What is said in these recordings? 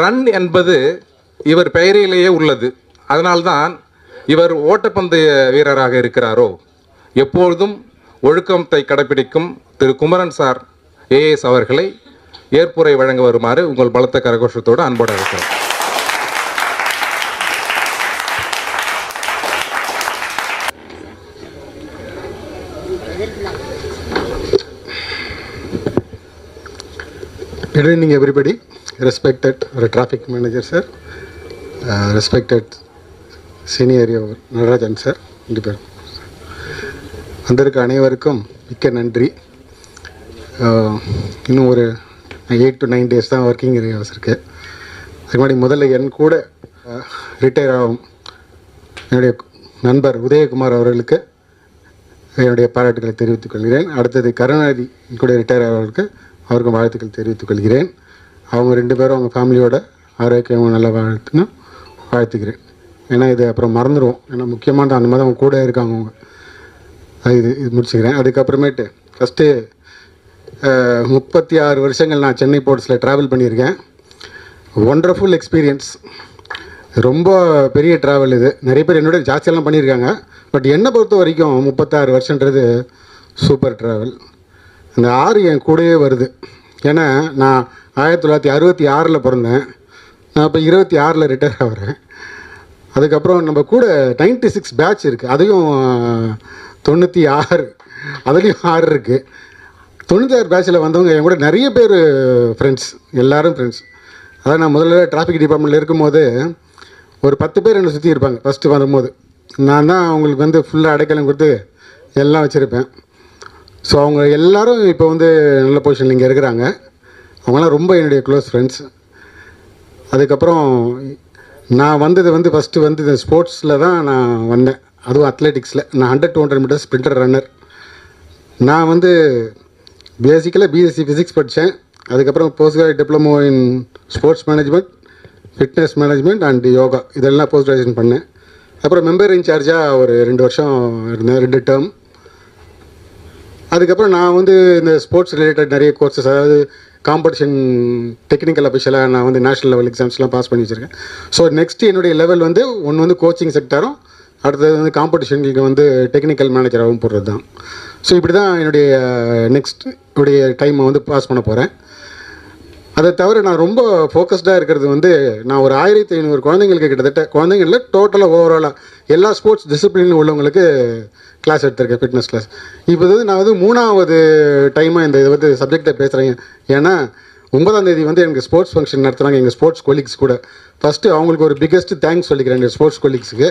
Run என்பது இவர் பெயரிலேயே உள்ளது. அதனால்தான் இவர் ஓட்டப்பந்தய வீரராக இருக்கிறாரோ? எப்பொழுதும் ஒழுக்கத்தை கடைபிடிக்கும் திரு குமரன் சார் ஏஎஸ் அவர்களை ஏற்புரை வழங்க வருமாறு உங்கள் பலத்த கரகோஷத்தோடு அன்போடு இருக்கிறோம் Good evening, everybody. ரெஸ்பெக்டட் ஒரு traffic manager sir respected senior Natarajan sir ரெண்டு பேரும். வந்திருக்க அனைவருக்கும் மிக்க நன்றி. Uh, இன்னும் ஒரு எயிட் டு நைன் டேஸ் தான் ஒர்க்கிங் ஏரியாஸ் இருக்குது அதுக்கு முன்னாடி முதல்ல என் கூட uh, ரிட்டையர் ஆகும் என்னுடைய நண்பர் உதயகுமார் அவர்களுக்கு என்னுடைய பாராட்டுகளை தெரிவித்துக் கொள்கிறேன். அடுத்தது கருணாநிதி கூட ரிட்டையர் ஆகிறவர்களுக்கு அவருக்கும் வாழ்த்துக்கள் தெரிவித்துக் கொள்கிறேன். அவங்க ரெண்டு பேரும் அவங்க ஃபேமிலியோட ஆரோக்கியமாக நல்லா வாழ்த்துன்னு வாழ்த்துக்கிறேன். ஏன்னா இது அப்புறம் மறந்துடுவோம் ஏன்னா முக்கியமான அந்த மாதிரி அவங்க கூட இருக்காங்க அவங்க. அது இது இது முடிச்சுக்கிறேன். அதுக்கப்புறமேட்டு ஃபஸ்ட்டு முப்பத்தி ஆறு வருஷங்கள் நான் சென்னை போர்ட்ஸில் ட்ராவல் பண்ணியிருக்கேன். ஒண்டர்ஃபுல் எக்ஸ்பீரியன்ஸ் ரொம்ப பெரிய ட்ராவல் இது. நிறைய பேர் என்னோட ஜாஸ்தியெல்லாம் பண்ணியிருக்காங்க. பட் என்னை பொறுத்த வரைக்கும் முப்பத்தாறு வருஷன்றது சூப்பர் ட்ராவல் அந்த ஆறு என் கூடவே வருது. ஏன்னா நான் ஆயிரத்தி தொள்ளாயிரத்தி அறுபத்தி ஆறில் பிறந்தேன். நான் இப்போ இருபத்தி ஆறில் ரிட்டையர் ஆகிறேன். அதுக்கப்புறம் நம்ம கூட நைன்டி சிக்ஸ் பேட்ச் இருக்குது அதையும் தொண்ணூற்றி ஆறு அதுலேயும் ஆறு இருக்குது தொண்ணூற்றி ஆறு பேட்சில் வந்தவங்க என் கூட நிறைய பேர் ஃப்ரெண்ட்ஸ் எல்லோரும் ஃப்ரெண்ட்ஸ் அதான் நான் முதல்ல டிராஃபிக் டிபார்ட்மெண்ட்டில் இருக்கும்போது ஒரு பத்து பேர் என்னை சுற்றி இருப்பாங்க. ஃபஸ்ட்டு வரும்போது. நான் தான் அவங்களுக்கு வந்து ஃபுல்லாக அடைக்கலம் கொடுத்து எல்லாம் வச்சுருப்பேன். ஸோ அவங்க எல்லோரும் இப்போ வந்து நல்ல பொசிஷனில் இங்கே இருக்கிறாங்க. அவங்களாம் ரொம்ப என்னுடைய க்ளோஸ் ஃப்ரெண்ட்ஸ் அதுக்கப்புறம் நான் வந்தது வந்து ஃபஸ்ட்டு வந்து இந்த ஸ்போர்ட்ஸில் தான் நான் வந்தேன். அதுவும் அத்லெட்டிக்ஸில் நான் hundred two hundred metre sprinter runner நான் வந்து பேசிக்கலாக பிஎஸ்சி ஃபிசிக்ஸ் படித்தேன் அதுக்கப்புறம் post graduate diploma in sports management fitness management and yoga இதெல்லாம் போஸ்ட் கிராஜுவேஷன் பண்ணேன். அப்புறம் மெம்பர் இன்சார்ஜாக ஒரு ரெண்டு வருஷம் இருந்தேன். ரெண்டு டேர்ம் அதுக்கப்புறம் நான் வந்து இந்த ஸ்போர்ட்ஸ் ரிலேட்டட் நிறைய கோர்சஸ் அதாவது காம்படிஷன் டெக்னிக்கல் அஃபிஷியலாக நான் வந்து நேஷனல் லெவல் எக்ஸாம்ஸ்லாம் பாஸ் பண்ணி வச்சுருக்கேன். ஸோ நெக்ஸ்ட் என்னுடைய லெவல் வந்து ஒன்று வந்து கோச்சிங் செக்டரும் அடுத்தது வந்து காம்படிஷனுக்கு வந்து டெக்னிக்கல் மேனேஜராகவும் போடுறது தான் ஸோ இப்படி தான் என்னுடைய நெக்ஸ்ட் உடைய டைமை வந்து பாஸ் பண்ண போகிறேன் அதை தவிர நான் ரொம்ப ஃபோக்கஸ்டாக இருக்கிறது வந்து நான் ஒரு ஆயிரத்தி ஐநூறு குழந்தைங்களுக்கு கிட்டத்தட்ட குழந்தைங்கள டோட்டலாக ஓவராலாக எல்லா ஸ்போர்ட்ஸ் டிசிப்ளின் உள்ளவங்களுக்கு கிளாஸ் எடுத்திருக்கேன் ஃபிட்னஸ் கிளாஸ் இப்போ வந்து நான் வந்து மூணாவது டைமாக இந்த இது வந்து சப்ஜெக்டை பேசுகிறேன் ஏன்னா ஒன்பதாம் தேதி வந்து எனக்கு ஸ்போர்ட்ஸ் ஃபங்க்ஷன் நடத்துகிறாங்க எங்கள் ஸ்போர்ட்ஸ் கொலீக்ஸ் கூட. ஃபஸ்ட்டு அவங்களுக்கு ஒரு பிக்கஸ்ட்டு தேங்க்ஸ் சொல்லிக்கிறேன் எங்கள் ஸ்போர்ட்ஸ் கொலீக்ஸுக்கு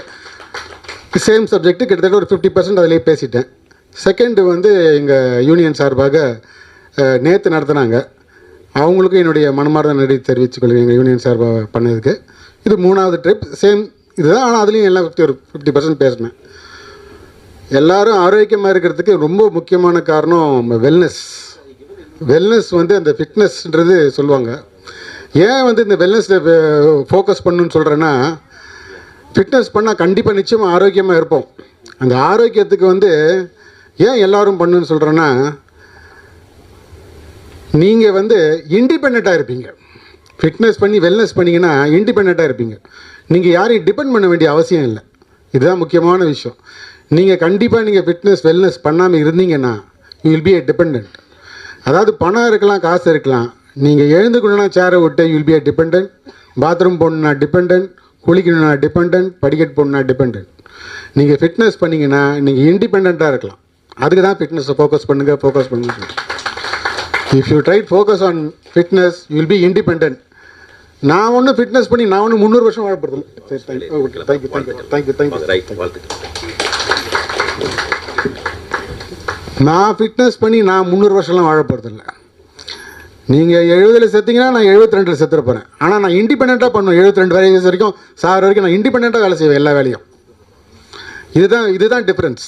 சேம் சப்ஜெக்ட்டு கிட்டத்தட்ட ஒரு ஃபிஃப்டி பர்சன்ட் அதிலே பேசிட்டேன். செகண்டு வந்து எங்கள் யூனியன் சார்பாக நேற்று நடத்துனாங்க. அவங்களுக்கும் என்னுடைய மனமார்ந்த நன்றி தெரிவித்துக் கொள்கிறேன் எங்கள் யூனியன் சார்பாக பண்ணதுக்கு. இது மூணாவது ட்ரிப் சேம் இதுதான். ஆனால் அதுலேயும் எல்லாம் ஃபிஃப்டி ஒரு ஃபிஃப்டி பர்சன்ட் பேசினேன். எல்லோரும் ஆரோக்கியமாக இருக்கிறதுக்கு ரொம்ப முக்கியமான காரணம் வெல்னஸ் வெல்னஸ் வந்து அந்த ஃபிட்னஸ்ன்றது சொல்லுவாங்க. ஏன் வந்து இந்த வெல்னஸில் ஃபோக்கஸ் பண்ணுன்னு சொல்கிறேன்னா ஃபிட்னஸ் பண்ணால் கண்டிப்பாக நிச்சயமாக ஆரோக்கியமாக இருப்போம். அந்த ஆரோக்கியத்துக்கு வந்து ஏன் எல்லோரும் பண்ணுன்னு சொல்கிறேன்னா நீங்கள் வந்து இண்டிபெண்ட்டாக இருப்பீங்க. ஃபிட்னஸ் பண்ணி வெல்னஸ் பண்ணிங்கன்னா இண்டிபெண்ட்டாக இருப்பீங்க. நீங்கள் யாரையும் டிபெண்ட் பண்ண வேண்டிய அவசியம் இல்லை. இதுதான் முக்கியமான விஷயம். நீங்கள் கண்டிப்பாக நீங்கள் ஃபிட்னஸ் வெல்னஸ் பண்ணாமல் இருந்தீங்கன்னா you will be a depend அதாவது பணம் இருக்கலாம் காசு இருக்கலாம். நீங்கள் எழுந்துக்கணும்னா சேரை விட்டு you will be a depend bathroom போகணுன்னா டிபெண்ட் குளிக்கணும்னா டிபெண்ட் படிக்கட் போகணுன்னா டிபெண்ட் நீங்கள் ஃபிட்னஸ் பண்ணிங்கன்னா நீங்கள் இண்டிபெண்ட்டாக இருக்கலாம். அதுக்கு தான் ஃபிட்னஸை ஃபோக்கஸ் பண்ணுங்கள் ஃபோக்கஸ் பண்ணுங்கள் if you try focus on fitness will be independent நான் ஒன்றும் ஃபிட்னஸ் பண்ணி நான் ஒன்றும் முந்நூறு வருஷம் வாழப்படுறதில்ல சரி thank you okay thank you thank you thank you thank you right நான் ஃபிட்னஸ் பண்ணி நான் முந்நூறு வருஷம்லாம் வாழ போகிறதில்ல நீங்கள் எழுபதில் செத்தீங்கன்னா நான் எழுபத்தி ரெண்டில் செத்துற போகிறேன் ஆனால் நான் இண்டிபெண்ட்டாக பண்ணுவேன். எழுபத்தி ரெண்டு வயசு வரைக்கும் சார் வரைக்கும் நான் இண்டிபெண்ட்டாக வேலை செய்வேன் எல்லா வேலையும். இதுதான் இதுதான் டிஃப்ரென்ஸ்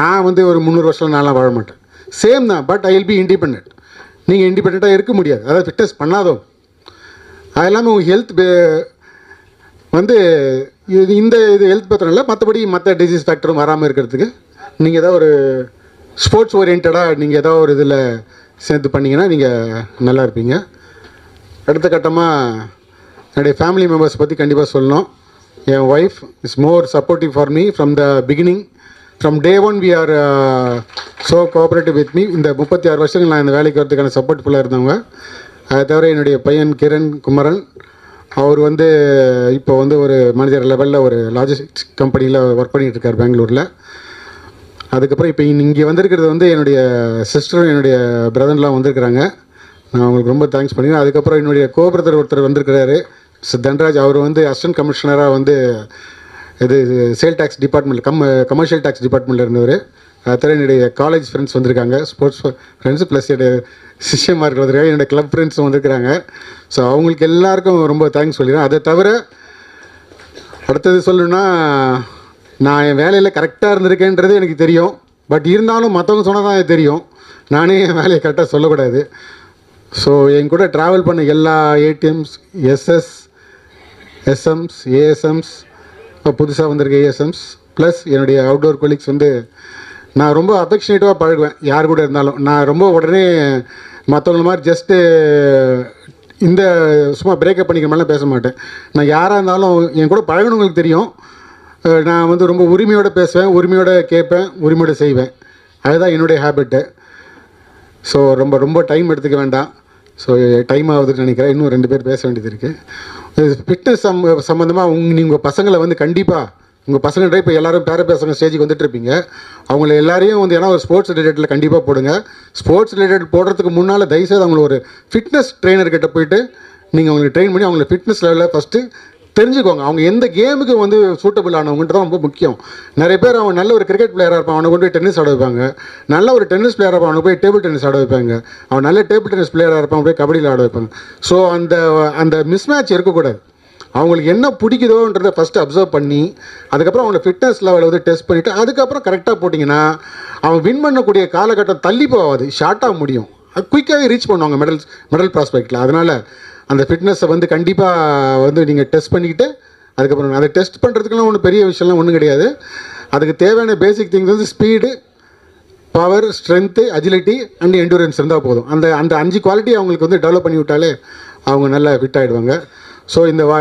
நான் வந்து ஒரு முந்நூறு வருஷம் நான்லாம் வாழ மாட்டேன். சேம் தான் but I will be independent நீங்கள் இண்டிபெண்ட்டாக இருக்க முடியாது. அதாவது ஃபிட்னஸ் பண்ணாதோ அது இல்லாமல் உங்கள் ஹெல்த் வந்து இது இந்த இது ஹெல்த் பத்திரம் இல்லை மற்றபடி மற்ற டிசீஸ் ஃபேக்டரும் வராமல் இருக்கிறதுக்கு நீங்கள் ஏதாவது ஒரு ஸ்போர்ட்ஸ் ஓரியன்டாக நீங்கள் ஏதாவது ஒரு இதில் சேர்த்து பண்ணிங்கன்னா நீங்கள் நல்லா இருப்பீங்க. அடுத்த கட்டமாக என்னுடைய ஃபேமிலி மெம்பர்ஸ் பற்றி கண்டிப்பாக சொல்லணும். என் wife is more supportive for me from the beginning from day one we are so cooperative with me இந்த முப்பத்தி ஆறு வருஷங்கள் நான் இந்த வேலைக்கு வரதுக்கான சப்போர்ட்ஃபுல்லாக இருந்தவங்க. அதை தவிர என்னுடைய பையன் கிரண் குமரன் அவர் வந்து இப்போ வந்து ஒரு மேனேஜர் லெவலில் ஒரு லாஜிஸ்டிக்ஸ் கம்பெனியில் ஒர்க் பண்ணிகிட்டு இருக்கார் பெங்களூரில். அதுக்கப்புறம் இப்போ இங்கே வந்திருக்கிறது வந்து என்னுடைய சிஸ்டரும் என்னுடைய பிரதர்லாம் வந்திருக்கிறாங்க. நான் அவங்களுக்கு ரொம்ப தேங்க்ஸ் பண்ணிக்கிறேன் அதுக்கப்புறம் என்னுடைய கோபுரத்தர் ஒருத்தர் வந்திருக்கிறாரு தன்ராஜ். அவர் வந்து அசிஸ்டன்ட் கமிஷனராக வந்து இது sale tax department cum commercial tax டிபார்ட்மெண்ட்டில் இருந்தவர். தவிர என்னுடைய காலேஜ் ஃப்ரெண்ட்ஸ் வந்திருக்காங்க. ஸ்போர்ட்ஸ் ஃப்ரெண்ட்ஸ் ப்ளஸ் என்னுடைய சிஷ்யமாக இருக்கிறதுக்காக என்னுடைய கிளப் ஃப்ரெண்ட்ஸும் வந்திருக்கிறாங்க. ஸோ அவங்களுக்கு எல்லாருக்கும் ரொம்ப தேங்க்ஸ் சொல்லிடுறேன். அதை தவிர அடுத்தது சொல்லணும்னா நான் என் வேலையில் கரெக்டாக இருந்திருக்கேன்றது எனக்கு தெரியும். பட் இருந்தாலும் மற்றவங்க சொன்னால் தான் தெரியும். நானே என் வேலையை கரெக்டாக சொல்லக்கூடாது. ஸோ என் கூட ட்ராவல் பண்ண எல்லா ஏடிஎம்ஸ் எஸ்எஸ் எஸ்எம்ஸ் ஏஎஸ்எம்ஸ் இப்போ புதுசாக வந்திருக்க ஏஎஸ்எம்ஸ் ப்ளஸ் என்னுடைய அவுட்டோர் கொலீக்ஸ் வந்து நான் ரொம்ப அஃபெக்ஷனேட்டிவாக பழகுவேன். யார் கூட இருந்தாலும். நான் ரொம்ப உடனே மற்றவங்கள மாதிரி ஜஸ்ட்டு இந்த சும்மா பிரேக்கப் பண்ணிக்கிற மாதிரிலாம் பேச மாட்டேன். நான் யாராக இருந்தாலும் என் கூட பழகணுங்களுக்கு தெரியும். நான் வந்து ரொம்ப உரிமையோடு பேசுவேன் உரிமையோடு கேட்பேன் உரிமையோடு செய்வேன். அதுதான் என்னுடைய ஹேபிட்டு ஸோ ரொம்ப ரொம்ப டைம் எடுத்துக்க வேண்டாம். ஸோ டைம் ஆகுதுன்னு நினைக்கிறேன். இன்னும் ரெண்டு பேர் பேச வேண்டியது இருக்குது ஃபிட்னஸ் சம் சம்மந்தமாக உங் நீங்கள் பசங்களை வந்து கண்டிப்பாக உங்கள் பசங்கள்ட்ட இப்போ எல்லாரும் பேர பசங்க ஸ்டேஜுக்கு வந்துட்டு இருப்பீங்க. அவங்கள எல்லாரையும் வந்து ஏன்னா ஒரு ஸ்போர்ட்ஸ் ரிலேட்டடில் கண்டிப்பாக போடுங்க. ஸ்போர்ட்ஸ் ரிலேட்டட் போடுறதுக்கு முன்னால் தயவுசெய்து அவங்கள ஒரு ஃபிட்னஸ் ட்ரெயினர்கிட்ட போயிட்டு நீங்கள் அவங்களுக்கு ட்ரெயின் பண்ணி அவங்கள ஃபிட்னஸ் லெவலில் ஃபஸ்ட்டு தெரிஞ்சுக்கோங்க. அவங்க எந்த கேமுக்கு வந்து சூட்டபிள் ஆனவங்கன்றது தான் ரொம்ப முக்கியம். நிறைய பேர் அவன் நல்ல ஒரு கிரிக்கெட் பிளேயராக இருப்பான். அவனை கொண்டு போய் டென்னிஸ் ஆட வைப்பாங்க. நல்ல ஒரு டென்னிஸ் பிளேயராக இருப்பான். அவனை போய் டேபிள் டென்னிஸ் ஆட வைப்பாங்க. அவன் நல்ல டேபிள் டென்னிஸ் பிளேயராக இருப்பான். போய் கபடியில் ஆட வைப்பாங்க. ஸோ அந்த அந்த மிஸ்மேட்ச் இருக்கக்கூடாது. அவங்களுக்கு என்ன பிடிக்குதோன்றத ஃபஸ்ட்டு அப்சர்வ் பண்ணி அதுக்கப்புறம் அவங்கள ஃபிட்னஸ் லெவலை வந்து டெஸ்ட் பண்ணிவிட்டு அதுக்கப்புறம் கரெக்டாக போட்டிங்கன்னா அவன் வின் பண்ணக்கூடிய காலகட்டம் தள்ளி போகாது. ஷார்ட்டாக முடியும். குயிக்காகவே ரீச் பண்ணுவாங்க. மெடல்ஸ் மெடல் ப்ராஸ்பெக்டில் அதனால் அந்த ஃபிட்னஸை வந்து கண்டிப்பாக வந்து நீங்கள் டெஸ்ட் பண்ணிக்கிட்டு அதுக்கப்புறம் அதை டெஸ்ட் பண்ணுறதுக்குலாம் ஒன்றும் பெரிய விஷயம்லாம் ஒன்றும் கிடையாது. அதுக்கு தேவையான பேசிக் திங்ஸ் வந்து speed power strength agility and endurance இருந்தால் போதும். அந்த அந்த அஞ்சு குவாலிட்டி அவங்களுக்கு வந்து டெவலப் பண்ணி விட்டாலே அவங்க நல்லா ஃபிட் ஆகிடுவாங்க ஸோ இந்த வா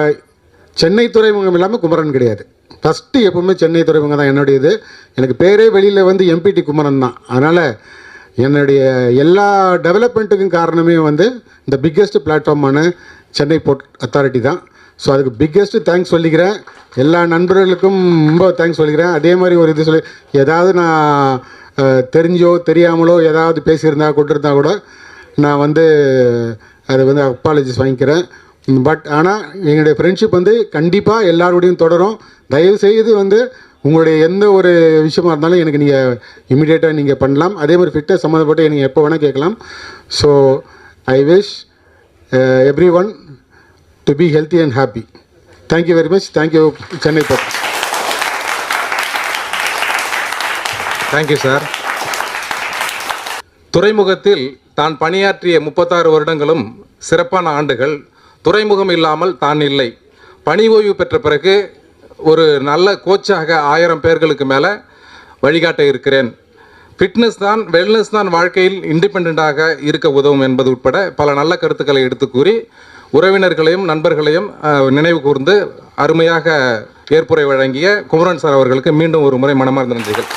சென்னை துறைமுகம் இல்லாமல் குமரன் கிடையாது. ஃபஸ்ட்டு எப்போவுமே சென்னை துறைமுகம் தான் என்னுடைய இது எனக்கு பேரே வெளியில் வந்து எம்பிடி குமரன் தான். அதனால் என்னுடைய எல்லா டெவலப்மெண்ட்டுக்கும் காரணமே வந்து இந்த பிக்கெஸ்ட் பிளாட்ஃபார்மான சென்னை போர்ட் அத்தாரிட்டி தான். ஸோ அதுக்கு பிக்கெஸ்ட்டு தேங்க்ஸ் சொல்லிக்கிறேன். எல்லா நண்பர்களுக்கும் ரொம்ப தேங்க்ஸ் சொல்லிக்கிறேன். அதே மாதிரி ஒரு இது சொல்லி ஏதாவது நான் தெரிஞ்சோ தெரியாமலோ ஏதாவது பேசியிருந்தா கொண்டிருந்தா கூட நான் வந்து அதை வந்து அப்பாலஜிஸ் வாங்கிக்கிறேன். பட் ஆனால் எங்களுடைய ஃப்ரெண்ட்ஷிப் வந்து கண்டிப்பாக எல்லாரோடையும் தொடரும். தயவுசெய்து வந்து உங்களுடைய எந்த ஒரு விஷயமா இருந்தாலும் எனக்கு நீங்கள் இமிடியேட்டாக நீங்கள் பண்ணலாம். அதே மாதிரி ஃபிட்னஸ் சம்மந்தப்பட்டு நீங்கள் எப்போ வேணால் கேட்கலாம். So I wish everyone to be healthy and happy thank you very much thank you Chennai but thank you sir துறைமுகத்தில் தான் பணியாற்றிய முப்பத்தாறு வருடங்களும் சிறப்பான ஆண்டுகள். துறைமுகம் இல்லாமல் தான் இல்லை. பணி ஓய்வு பெற்ற பிறகு ஒரு நல்ல கோச்சாக ஆயிரம் பேர்களுக்கு மேலே வழிகாட்ட இருக்கிறேன். ஃபிட்னஸ் தான் வெல்னஸ் தான் வாழ்க்கையில் இண்டிபெண்ட்டாக இருக்க உதவும் என்பது உட்பட பல நல்ல கருத்துக்களை எடுத்து கூறி உறவினர்களையும் நண்பர்களையும் நினைவு கூர்ந்து அருமையாக ஏற்புரை வழங்கிய குமரன் சார் அவர்களுக்கு மீண்டும் ஒரு முறை மனமார்ந்த நன்றிகள்.